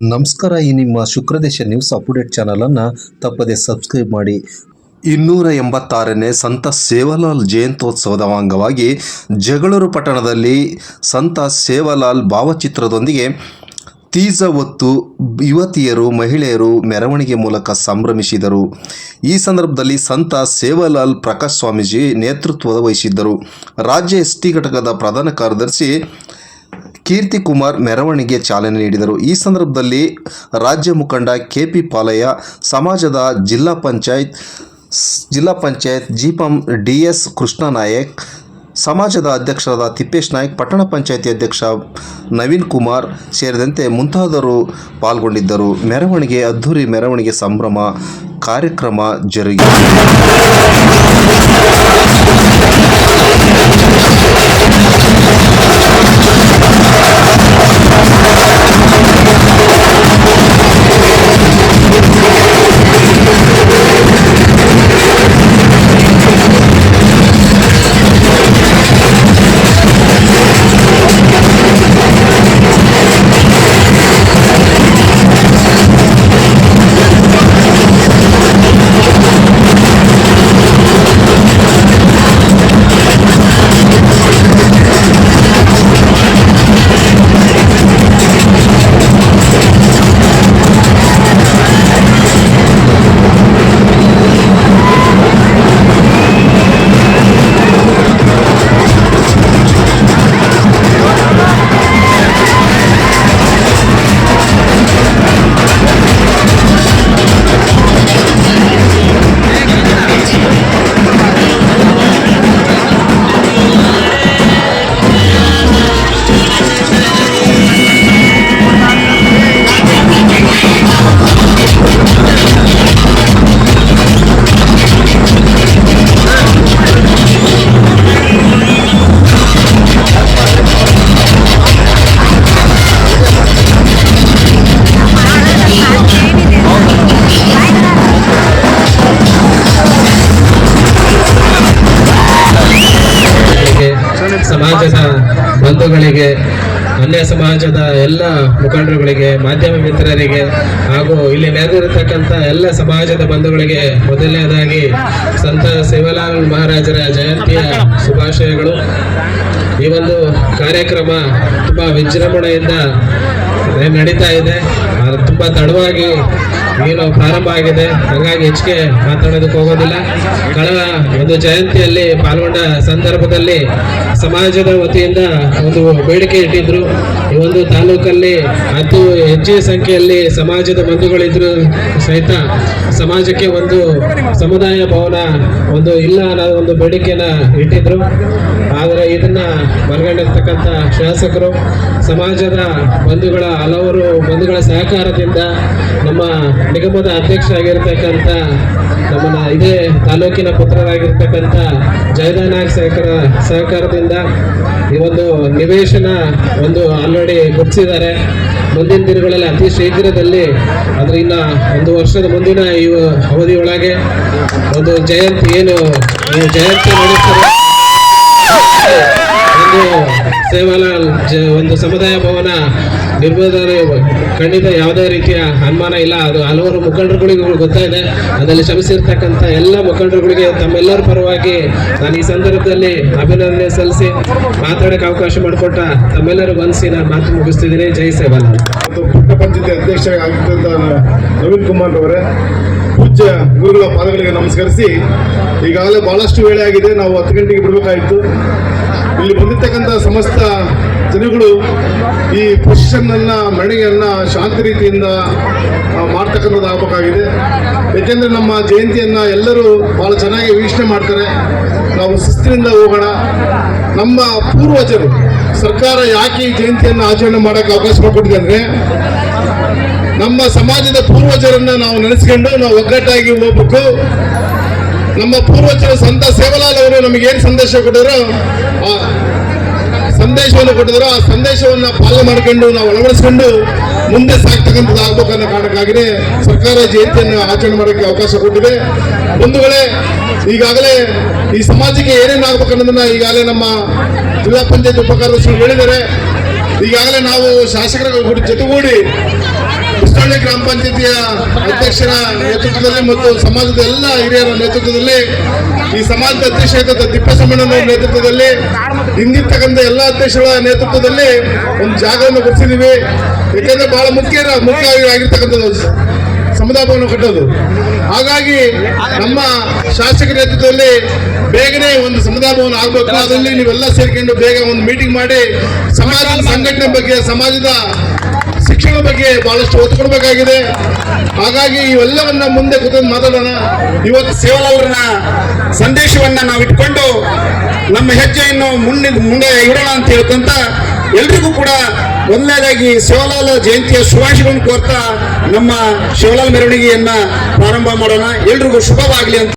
ನಮಸ್ಕಾರ, ಈ ನಿಮ್ಮ ಶುಕ್ರದೇಶ ನ್ಯೂಸ್ ಅಪ್ಡೇಟ್ ಚಾನಲನ್ನು ತಪ್ಪದೆ ಸಬ್ಸ್ಕ್ರೈಬ್ ಮಾಡಿ. ಇನ್ನೂರ ಎಂಬತ್ತಾರನೇ ಸಂತ ಸೇವಾಲಾಲ್ ಜಯಂತ್ಯೋತ್ಸವದ ಅಂಗವಾಗಿ ಜಗಳೂರು ಪಟ್ಟಣದಲ್ಲಿ ಸಂತ ಸೇವಾಲಾಲ್ ಭಾವಚಿತ್ರದೊಂದಿಗೆ ತೀಜ ಹೊತ್ತು ಯುವತಿಯರು, ಮಹಿಳೆಯರು ಮೆರವಣಿಗೆ ಮೂಲಕ ಸಂಭ್ರಮಿಸಿದರು. ಈ ಸಂದರ್ಭದಲ್ಲಿ ಸಂತ ಸೇವಾಲಾಲ್ ಪ್ರಕಾಶ್ ಸ್ವಾಮೀಜಿ ನೇತೃತ್ವ ವಹಿಸಿದ್ದರು. ರಾಜ್ಯ ಎಸ್ ಟಿ ಘಟಕದ ಪ್ರಧಾನ ಕಾರ್ಯದರ್ಶಿ ಕೀರ್ತಿ ಕುಮಾರ್ ಮೆರವಣಿಗೆ ಚಾಲನೆ ನೀಡಿದರು. ಈ ಸಂದರ್ಭದಲ್ಲಿ ರಾಜ್ಯ ಮುಖಂಡ ಕೆ ಪಿ ಪಾಲಯ್ಯ, ಸಮಾಜದ ಜಿಲ್ಲಾ ಪಂಚಾಯತ್ ಜಿಲ್ಲಾ ಪಂಚಾಯತ್ ಜಿಪಂ ಡಿ ಎಸ್ ಕೃಷ್ಣನಾಯಕ್, ಸಮಾಜದ ಅಧ್ಯಕ್ಷರಾದ ತಿಪ್ಪೇಶ್ ನಾಯ್ಕ್, ಪಟ್ಟಣ ಪಂಚಾಯತಿ ಅಧ್ಯಕ್ಷ ನವೀನ್ ಕುಮಾರ್ ಸೇರಿದಂತೆ ಮುಂತಾದವರು ಪಾಲ್ಗೊಂಡಿದ್ದರು. ಮೆರವಣಿಗೆ, ಅದ್ಧೂರಿ ಮೆರವಣಿಗೆ ಸಂಭ್ರಮ ಕಾರ್ಯಕ್ರಮ ಜರುಗಿತು ಬಂಧುಗಳಿಗೆ ಅನ್ಯ ಸಮಾಜದ ಎಲ್ಲ ಮುಖಂಡರುಗಳಿಗೆ, ಮಾಧ್ಯಮ ಮಿತ್ರರಿಗೆ ಹಾಗೂ ಇಲ್ಲಿ ನೆರೆದಿರತಕ್ಕಂಥ ಎಲ್ಲ ಸಮಾಜದ ಬಂಧುಗಳಿಗೆ ಮೊದಲನೇದಾಗಿ ಸಂತ ಸೇವಾಲಾಲ್ ಮಹಾರಾಜರ ಜಯಂತಿಯ ಶುಭಾಶಯಗಳು. ಈ ಒಂದು ಕಾರ್ಯಕ್ರಮ ತುಂಬ ವಿಜೃಂಭಣೆಯಿಂದ ನಡೀತಾ ಇದೆ. ತುಂಬಾ ತಡವಾಗಿ ಏನು ಪ್ರಾರಂಭ ಆಗಿದೆ. ಹಾಗಾಗಿ ಹೆಚ್ಚಿಗೆ ಮಾತಾಡೋದಕ್ಕೆ ಹೋಗೋದಿಲ್ಲ. ಕಳೆದ ಒಂದು ಜಯಂತಿಯಲ್ಲಿ ಪಾಲ್ಗೊಂಡ ಸಂದರ್ಭದಲ್ಲಿ ಸಮಾಜದ ವತಿಯಿಂದ ಒಂದು ಬೇಡಿಕೆ ಇಟ್ಟಿದ್ರು. ಈ ಒಂದು ತಾಲೂಕಲ್ಲಿ ಅತಿ ಹೆಚ್ಚಿನ ಸಂಖ್ಯೆಯಲ್ಲಿ ಸಮಾಜದ ಬಂಧುಗಳಿದ್ರು ಸಹಿತ ಸಮಾಜಕ್ಕೆ ಒಂದು ಸಮುದಾಯ ಭವನ ಒಂದು ಇಲ್ಲ ಅನ್ನೋ ಒಂದು ಬೇಡಿಕೆನ ಇಟ್ಟಿದ್ರು. ಆದರೆ ಇದನ್ನ ಮನಗಂಡಿರ್ತಕ್ಕಂಥ ಶಾಸಕರು, ಸಮಾಜದ ಬಂಧುಗಳ, ಹಲವರು ಬಂಧುಗಳ ಸಹಕಾರದಿಂದ ನಮ್ಮ ನಿಗಮದ ಅಧ್ಯಕ್ಷ ಆಗಿರ್ತಕ್ಕಂಥ ನಮ್ಮ ಇದೇ ತಾಲೂಕಿನ ಪುತ್ರರಾಗಿರ್ತಕ್ಕಂಥ ಜಯದಾನಾಗ್ ಸಹಕಾರ ಸಹಕಾರದಿಂದ ಈ ಒಂದು ನಿವೇಶನ ಒಂದು ಆಲ್ರೆಡಿ ಗುರ್ತಿಸಿದ್ದಾರೆ ಮುಂದಿನ ದಿನಗಳಲ್ಲಿ ಅತಿ ಶೀಘ್ರದಲ್ಲಿ, ಅದ್ರ ಇನ್ನ ಒಂದು ವರ್ಷದ ಮುಂದಿನ ಈ ಅವಧಿಯೊಳಗೆ ಒಂದು ಜಯಂತಿ ಏನು, ಜಯಂತಿ ನಡೆಸ್ತಾರೆ ಒಂದು ಸೇವಾಲಾಲ್ ಒಂದು ಸಮುದಾಯ ಭವನ ನಿರ್ಬೋಧನೆ ಖಂಡಿತ ಯಾವುದೇ ರೀತಿಯ ಅನುಮಾನ ಇಲ್ಲ. ಅದು ಹಲವಾರು ಮುಖಂಡರುಗಳಿಗೆ ಗೊತ್ತಾಯಿದೆ ಅದರಲ್ಲಿ ಶ್ರಮಿಸಿರ್ತಕ್ಕಂಥ ಎಲ್ಲ ಮುಖಂಡರುಗಳಿಗೆ ತಮ್ಮೆಲ್ಲರ ಪರವಾಗಿ ನಾನು ಈ ಸಂದರ್ಭದಲ್ಲಿ ಅಭಿನಂದನೆ ಸಲ್ಲಿಸಿ ಮಾತಾಡಕ್ಕೆ ಅವಕಾಶ ಮಾಡಿಕೊಟ್ಟ ತಮ್ಮೆಲ್ಲರೂ ಮನಸ್ಸಿ ನಾನು ಮಾತು ಮುಗಿಸ್ತಿದ್ದೀನಿ. ಜೈ ಸೇವಾ ಪುಟ್ಟ ಪಂಚಾಯತಿ ಅಧ್ಯಕ್ಷ ನವೀನ್ ಕುಮಾರ್ ಅವರೇ ಪೂಜ್ಯ ಗುರುಗಳ ಪಾದಗಳಿಗೆ ನಮಸ್ಕರಿಸಿ, ಈಗಾಗಲೇ ಬಹಳಷ್ಟು ವೇಳೆ ಆಗಿದೆ. ನಾವು ಹತ್ತು ಗಂಟೆಗೆ ಬಿಡಬೇಕಾಯಿತು. ಇಲ್ಲಿ ಬಂದಿರ್ತಕ್ಕಂಥ ಸಮಸ್ತ ಜನಗಳು ಈ ಪೊಸಿಷನ್ನನ್ನು ಮೆರವಣಿಗೆಯನ್ನು ಶಾಂತಿ ರೀತಿಯಿಂದ ಮಾಡ್ತಕ್ಕಂಥದ್ದು ಆಗಬೇಕಾಗಿದೆ. ಏಕೆಂದರೆ ನಮ್ಮ ಜಯಂತಿಯನ್ನು ಎಲ್ಲರೂ ಭಾಳ ಚೆನ್ನಾಗಿ ವೀಕ್ಷಣೆ ಮಾಡ್ತಾರೆ. ನಾವು ಶಿಸ್ತಿನಿಂದ ಹೋಗೋಣ. ನಮ್ಮ ಪೂರ್ವಜರು, ಸರ್ಕಾರ ಯಾಕೆ ಈ ಜಯಂತಿಯನ್ನು ಆಚರಣೆ ಮಾಡೋಕ್ಕೆ ಅವಕಾಶ ಮಾಡಿಕೊಟ್ಟಿದೆ ಅಂದರೆ, ನಮ್ಮ ಸಮಾಜದ ಪೂರ್ವಜರನ್ನ ನಾವು ನೆನೆಸ್ಕೊಂಡು ನಾವು ಒಗ್ಗಟ್ಟಾಗಿ ಹೋಗ್ಬೇಕು. ನಮ್ಮ ಪೂರ್ವಜರ ಸಂತ ಸೇವಲಾಲ್ ಅವರು ನಮಗೆ ಏನು ಸಂದೇಶ ಕೊಟ್ಟಿದ್ರು ಸಂದೇಶವನ್ನು ಕೊಟ್ಟಿದ್ರು, ಆ ಸಂದೇಶವನ್ನ ಪಾಲನೆ ಮಾಡ್ಕೊಂಡು ನಾವು ಅಳವಡಿಸ್ಕೊಂಡು ಮುಂದೆ ಸಾಗ್ತಕ್ಕಂಥದ್ದು ಆಗ್ಬೇಕು ಅನ್ನೋ ಕಾರಣಕ್ಕಾಗಿನೇ ಸರ್ಕಾರ ಜಯಂತಿಯನ್ನು ಆಚರಣೆ ಮಾಡೋಕ್ಕೆ ಅವಕಾಶ ಕೊಟ್ಟಿದೆ. ಬಂಧುಗಳೇ, ಈಗಾಗಲೇ ಈ ಸಮಾಜಕ್ಕೆ ಏನೇನು ಆಗ್ಬೇಕು ಅನ್ನೋದನ್ನ ಈಗಾಗಲೇ ನಮ್ಮ ಜಿಲ್ಲಾ ಪಂಚಾಯತ್ ಉಪಕಾರ್ಯದರ್ಶಿಗಳು ಹೇಳಿದ್ದಾರೆ. ಈಗಾಗಲೇ ನಾವು ಶಾಸಕರ ಜೊತೆಗೂಡಿ ಕೃಷ್ಣಹಳ್ಳಿ ಗ್ರಾಮ ಪಂಚಾಯತಿಯ ಅಧ್ಯಕ್ಷರ ನೇತೃತ್ವದಲ್ಲಿ ಮತ್ತು ಸಮಾಜದ ಎಲ್ಲ ಹಿರಿಯರ ನೇತೃತ್ವದಲ್ಲಿ ಈ ಸಮಾಜದ ಅಧ್ಯಕ್ಷ ತಿಪ್ಪೇಸ್ವಾಮಣ್ಣನ ನೇತೃತ್ವದಲ್ಲಿ ಹಿಂದಿರ್ತಕ್ಕಂಥ ಎಲ್ಲ ಅಧ್ಯಕ್ಷರ ನೇತೃತ್ವದಲ್ಲಿ ಒಂದು ಜಾಗವನ್ನು ಗುರುತಿದ್ದೀವಿ ಯಾಕೆಂದ್ರೆ ಬಹಳ ಮುಖ್ಯ ಮುಖ್ಯ ಆಗಿರ್ತಕ್ಕಂಥದ್ದು ಸಮುದಾಯ ಭವನ ಕಟ್ಟೋದು. ಹಾಗಾಗಿ ನಮ್ಮ ಶಾಸಕ ನೇತೃತ್ವದಲ್ಲಿ ಬೇಗನೆ ಒಂದು ಸಮುದಾಯ ಭವನ ಆಗಬೇಕು. ಅದರಲ್ಲಿ ನೀವೆಲ್ಲ ಸೇರ್ಕೊಂಡು ಬೇಗ ಒಂದು ಮೀಟಿಂಗ್ ಮಾಡಿ ಸಮಾಜದ ಸಂಘಟನೆ ಬಗ್ಗೆ, ಸಮಾಜದ ಶಿಕ್ಷಣ ಬಗ್ಗೆ ಬಹಳಷ್ಟು ಒತ್ತು ಕೊಡಬೇಕಾಗಿದೆ. ಹಾಗಾಗಿ ಇವೆಲ್ಲವನ್ನ ಮುಂದೆ ಕೂತ್ಕೊಂಡು ಮಾತಾಡೋಣ. ಇವತ್ತು ಸೇವಲಾಲ್ರನ್ನ ಸಂದೇಶವನ್ನ ನಾವು ಇಟ್ಕೊಂಡು ನಮ್ಮ ಹೆಜ್ಜೆಯನ್ನು ಮುಂದೆ ಮುಂದೆ ಇಡೋಣ ಅಂತ ಹೇಳ್ಕೊಂತ ಎಲ್ರಿಗೂ ಕೂಡ ಮೊದಲನೇದಾಗಿ ಶಿವಲಾಲ್ ಜಯಂತಿಯ ಶುಭಾಶಯಗಳನ್ನು ಕೋರ್ತಾ ನಮ್ಮ ಶಿವಲಾಲ್ ಮೆರವಣಿಗೆಯನ್ನ ಪ್ರಾರಂಭ ಮಾಡೋಣ. ಎಲ್ರಿಗೂ ಶುಭವಾಗಲಿ ಅಂತ